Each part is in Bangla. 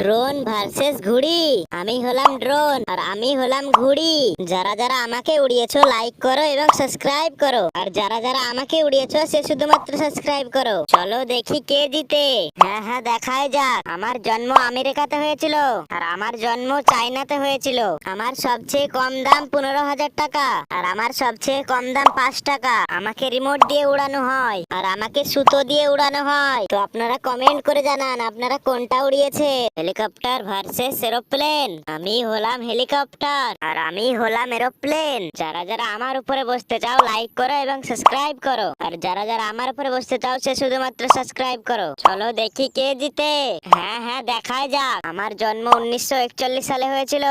ড্রোন ভার্সেস ঘুড়ি। আমি হলাম ড্রোন আর আমি হলাম ঘুড়ি। যারা যারা আমাকে উড়িয়েছো লাইক করো এবং সাবস্ক্রাইব করো। আর যারা যারা আমাকে উড়িয়েছো, সে শুধুমাত্র সাবস্ক্রাইব করো। চলো দেখি কে জিতে। হ্যাঁ হ্যাঁ দেখায় যাক। আমার জন্ম আমেরিকাতে হয়েছিল আর আমার জন্ম চায়নাতে হয়েছিল। আমার সবচেয়ে কম দাম পনেরো হাজার টাকা আর আমার সবচেয়ে কম দাম পাঁচ টাকা। আমাকে রিমোট দিয়ে উড়ানো হয় আর আমাকে সুতো দিয়ে উড়ানো হয়। তো আপনারা কমেন্ট করে জানান আপনারা কোনটা উড়িয়েছে। হেলিকপ্টার ভার্সেস এরোপ্লেন আমি হলাম হেলিকপ্টার আর আমি হলাম এরোপ্লেন যারা যারা আমার উপরে বসতে চাও লাইক করো এবং সাবস্ক্রাইব করো। আর যারা যারা আমার উপরে বসতে চাও, সে শুধুমাত্র সাবস্ক্রাইব করো। চলো দেখি কে জিতে। হ্যাঁ হ্যাঁ দেখায় যাক। আমার জন্ম উনিশশো একচল্লিশ সালে হয়েছিল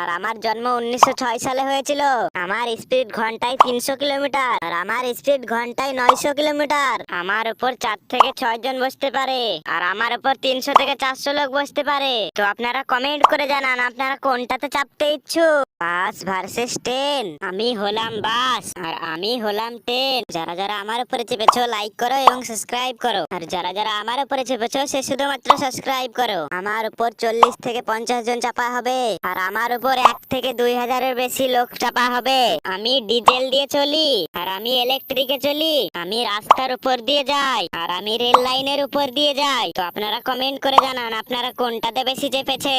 আর আমার জন্ম উনিশশো ছয় সালে হয়েছিল। আমার স্পিড ঘন্টায় তিনশো কিলোমিটার আর আমার স্পিড ঘন্টায় নয়শো কিলোমিটার। আমার উপর চার থেকে ছয় জন বসতে পারে আর আমার উপর তিনশো থেকে চারশো লোক বসতে পারে। তো আপনারা কমেন্ট করে জানান, আপনারা কোনটাতে চাপতে ইচ্ছুক? বাস ভার্সেস ট্রেন আমি হলাম বাস, আর আমি হলাম ট্রেন যারা যারা আমার উপরে চেপেছো লাইক করো এবং সাবস্ক্রাইব করো। আর যারা যারা আমার উপরে চেপেছো, সে শুধুমাত্র সাবস্ক্রাইব করো। আমার উপর চল্লিশ থেকে পঞ্চাশ জন চাপা হবে, আর আমার উপর এক থেকে দুই হাজারের বেশি লোক চাপা হবে। আমি ডিজেল দিয়ে চলি, আর আমি ইলেকট্রিকে চলি। আমি রাস্তার উপর দিয়ে যাই, আর আমি রেল লাইনের উপর দিয়ে যাই। তো আপনারা কমেন্ট করে জানান, আপনারা কোনটাতে সিজে চেপেছে